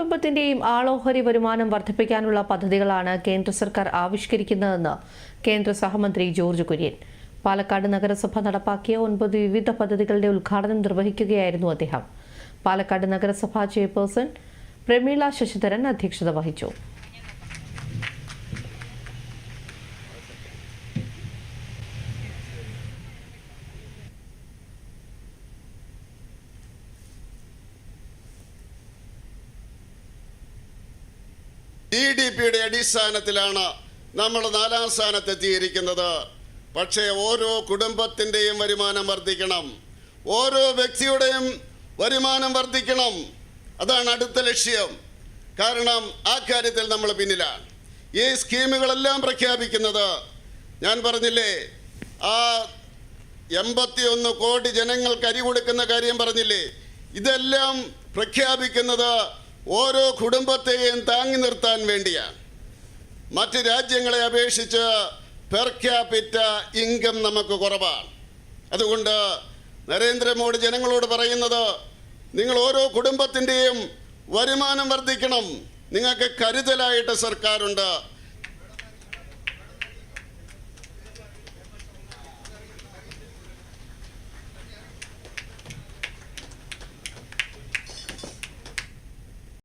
കുടുംബത്തിന്റെയും ആളോഹരി വരുമാനം വർദ്ധിപ്പിക്കാനുള്ള പദ്ധതികളാണ് കേന്ദ്ര സർക്കാർ ആവിഷ്കരിക്കുന്നതെന്ന് കേന്ദ്ര സഹമന്ത്രി ജോർജ് കുര്യൻ. പാലക്കാട് നഗരസഭ നടപ്പാക്കിയ ഒൻപത് വിവിധ പദ്ധതികളുടെ ഉദ്ഘാടനം നിർവഹിക്കുകയായിരുന്നു അദ്ദേഹം. പാലക്കാട് നഗരസഭാ ചെയർപേഴ്സൺ പ്രമീള ശശിധരൻ അധ്യക്ഷത വഹിച്ചു. ജി ഡി പിയുടെ അടിസ്ഥാനത്തിലാണ് നമ്മൾ നാലാം സ്ഥാനത്തെത്തിയിരിക്കുന്നത്. പക്ഷേ ഓരോ കുടുംബത്തിന്റെയും വരുമാനം വർദ്ധിക്കണം. ഓരോ വ്യക്തിയുടെയും വരുമാനം വർദ്ധിക്കണം. അതാണ് അടുത്ത ലക്ഷ്യം. കാരണം ആ കാര്യത്തിൽ നമ്മൾ പിന്നിലാണ്. ഈ സ്കീമുകളെല്ലാം പ്രഖ്യാപിക്കുന്നത് ഞാൻ പറഞ്ഞില്ലേ ആ എൺപത്തിയൊന്ന് കോടി ജനങ്ങൾക്ക് അരി കൊടുക്കുന്ന കാര്യം പറഞ്ഞില്ലേ? ഇതെല്ലാം പ്രഖ്യാപിക്കുന്നത് ഓരോ കുടുംബത്തെയും താങ്ങി നിർത്താൻ വേണ്ടിയാണ് മറ്റ് രാജ്യങ്ങളെ അപേക്ഷിച്ച് പെർ ക്യാപിറ്റ ഇൻകം നമുക്ക് കുറവാണ്. അതുകൊണ്ട് നരേന്ദ്രമോദി ജനങ്ങളോട് പറയുന്നത് നിങ്ങൾ ഓരോ കുടുംബത്തിന്റെയും വരുമാനം വർദ്ധിക്കണം. നിങ്ങൾക്ക് കരുതലായിട്ട് സർക്കാരുണ്ട്.